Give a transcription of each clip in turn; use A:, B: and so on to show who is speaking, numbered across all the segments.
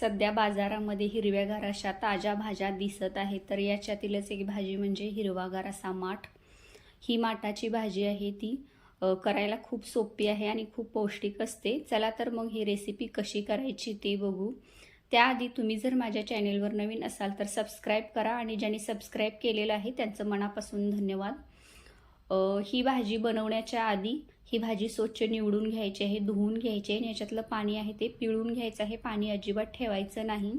A: सध्या बाजारामध्ये हिरव्यागार अशा ताज्या भाज्या दिसत आहेत. तर याच्यातीलच एक भाजी म्हणजे हिरवागार असा माठ. ही माठाची भाजी आहे ती. करायला खूप सोपी आहे आणि खूप पौष्टिक असते. चला तर मग ही रेसिपी कशी करायची ते बघू. त्याआधी तुम्ही जर माझ्या चॅनेलवर नवीन असाल तर सबस्क्राईब करा आणि ज्यांनी सबस्क्राईब केलेलं आहे त्यांचं मनापासून धन्यवाद. ही भाजी बनवण्याच्या आधी ही भाजी स्वच्छ निवडून घ्यायची आहे धुवून घ्यायची आहे आणि याच्यातलं पाणी आहे ते पिळून घ्यायचं आहे. पाणी अजिबात ठेवायचं नाही.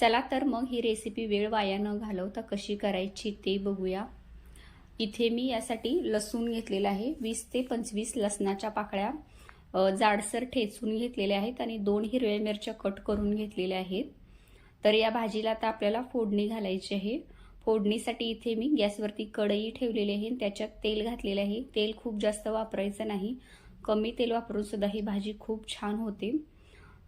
A: चला तर मग ही रेसिपी वेळ वाया न घालवता कशी करायची ते बघूया. इथे मी यासाठी लसूण घेतलेला आहे वीस ते पंचवीस लसणाच्या पाकळ्या. जाडसर ठेचून घेतलेल्या आहेत आणि दोन हिरव्या मिरच्या कट करून घेतलेल्या आहेत. तर या भाजीला आता आपल्याला फोडणी घालायची आहे. फोडणीसाठी इथे मी गॅसवरती कढई ठेवलेली आहे त्याच्यात तेल घातलेलं आहे. तेल खूप जास्त वापरायचं नाही. कमी तेल वापरून सुद्धा ही भाजी खूप छान होते.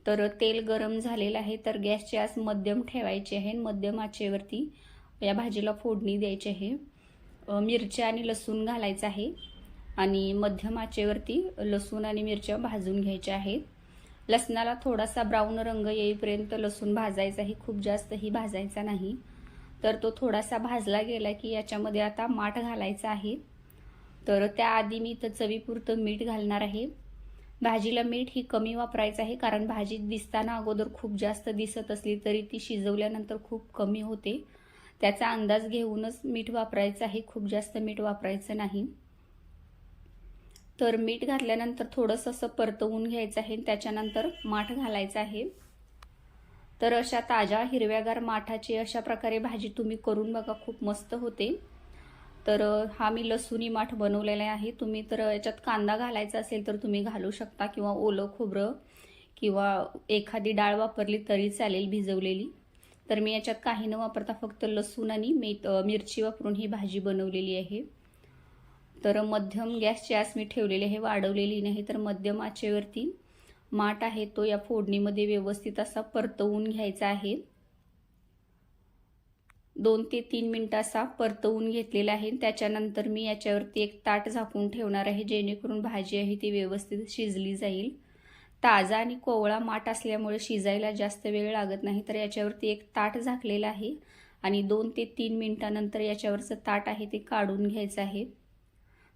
A: तर तेल गरम झालेलं आहे. तर गॅसची आस मध्यम ठेवायची आहे मध्यम आचेवरती या भाजीला फोडणी द्यायची आहे. मिरच्या आणि लसूण घालायचं आहे आणि मध्यम आचेवरती लसूण आणि मिरच्या भाजून घ्यायच्या आहेत. लसणाला थोडासा ब्राऊन रंग येईपर्यंत लसूण भाजायचा आहे. खूप जास्तही भाजायचा नाही. तर तो थोडासा भाजला गेला की याच्यामध्ये आता माठ घालायचा आहे. तर त्याआधी मी इथं चवीपुरतं मीठ घालणार आहे. भाजीला मीठ ही कमी वापरायचं आहे कारण भाजी दिसताना अगोदर खूप जास्त दिसत असली तरी ती शिजवल्यानंतर खूप कमी होते. त्याचा अंदाज घेऊनच मीठ वापरायचं आहे. खूप जास्त मीठ वापरायचं नाही. तर मीठ घातल्यानंतर थोडंसं असं परतवून घ्यायचं आहे त्याच्यानंतर माठ घालायचं आहे. तर अशा ताज्या हिरव्यागार माठाची अशा प्रकारे भाजी तुम्ही करून बघा खूप मस्त होते. तर हा मी लसूणी माठ बनवलेला आहे. तुम्ही तर याच्यात कांदा घालायचा असेल तर तुम्ही घालू शकता किंवा ओलं खोबरं किंवा एखादी डाळ वापरली तरी चालेल भिजवलेली. तर मी याच्यात काही न वापरता फक्त लसूण आणि मेथ मिरची वापरून ही भाजी बनवलेली आहे. तर मध्यम गॅसची आस मी ठेवलेली आहे वाढवलेली नाही तर मध्यम आचेवरती माठ आहे तो या फोडणीमध्ये व्यवस्थित असा परतवून घ्यायचा आहे. दोन ते तीन मिनटं असा परतवून घेतलेला आहे. त्याच्यानंतर मी याच्यावरती एक ताट झाकून ठेवणार आहे जेणेकरून भाजी आहे ती व्यवस्थित शिजली जाईल. ताजा आणि कोवळा माठ असल्यामुळे शिजायला जास्त वेळ लागत नाही तर याच्यावरती एक ताट झाकलेलं आहे. आणि दोन ते तीन मिनटानंतर याच्यावरचं ताट आहे ते काढून घ्यायचं आहे.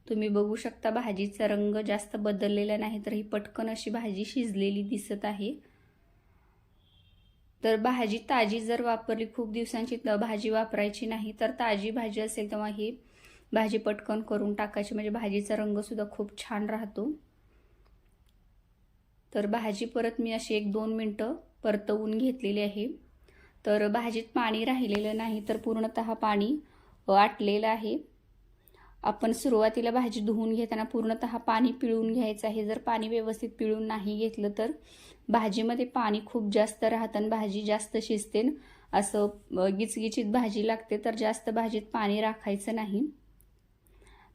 A: तुम्ही बघू शकता भाजीचा रंग जास्त बदललेला नाही तर ही पटकन अशी भाजी शिजलेली दिसत आहे. तर भाजी ताजी जर वापरली खूप दिवसांची भाजी वापरायची नाही तर ताजी भाजी असेल तेव्हा ही भाजी पटकन करून टाकायची. म्हणजे भाजीचा रंगसुद्धा खूप छान राहतो. तर भाजी परत मी अशी एक दोन मिनटं परतवून घेतलेली आहे. तर भाजीत पाणी राहिलेलं नाही तर पूर्णतः पाणी वाटलेलं आटलेलं आहे. आपण सुरुवातीला भाजी धुवून घेताना पूर्णतः पाणी पिळून घ्यायचं आहे. जर पाणी व्यवस्थित पिळून नाही घेतलं तर भाजीमध्ये पाणी खूप जास्त राहतं आणि भाजी जास्त शिजते. असं गिचगिचीत भाजी लागते तर जास्त भाजीत पाणी राखायचं नाही.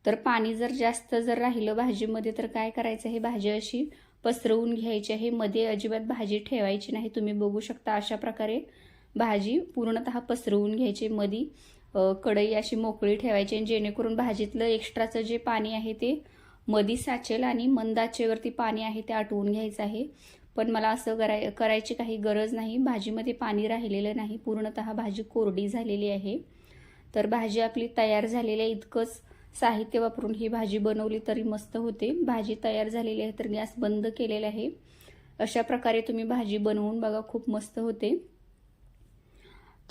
A: तर पाणी जर जास्त जर राहिलं भाजीमध्ये तर काय करायचं आहे? भाजी अशी पसरवून घ्यायची आहे. मध्ये अजिबात भाजी ठेवायची नाही. तुम्ही बघू शकता अशा प्रकारे भाजी पूर्णतः पसरवून घ्यायची. मधी कढई अशी मोकळी ठेवायची आणि जेणेकरून भाजीतलं एक्स्ट्राचं जे पाणी आहे ते मधी साचेल आणि मंदाचेवरती पाणी आहे ते आटवून घ्यायचं आहे. पण मला असं कराय करायची काही गरज नाही. भाजीमध्ये पाणी राहिलेलं नाही. पूर्णतः भाजी कोरडी झालेली आहे. तर भाजी आपली तयार झालेली आहे. इतकंच साहित्य वापरून ही भाजी बनवली तरी मस्त होते. भाजी तयार झालेली आहे तर गॅस बंद केलेला आहे. अशा प्रकारे तुम्ही भाजी बनवून बघा. खूप मस्त होते.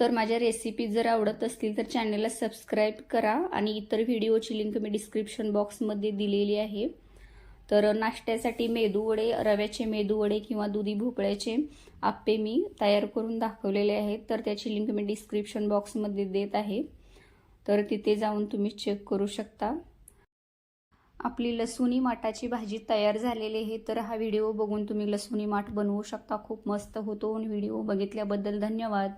A: तर माझ्या रेसिपी जर आवडत असतील तर चॅनलला सबस्क्राईब करा आणि इतर व्हिडिओची लिंक मी डिस्क्रिप्शन बॉक्समध्ये दिलेली आहे. तर नाश्त्यासाठी मेदूवडे रव्याचे मेदूवडे किंवा दुधी भोपळ्याचे आप्पे मी तयार करून दाखवलेले आहेत. तर त्याची लिंक मी डिस्क्रिप्शन बॉक्समध्ये देत आहे. तर तिथे जाऊन तुम्ही चेक करू शकता. आपली लसुणी माठाची भाजी तयार झालेली आहे. तर हा व्हिडिओ बघून तुम्ही लसुणी माठ बनवू शकता. खूप मस्त होतो. आणि व्हिडिओ बघितल्याबद्दल धन्यवाद.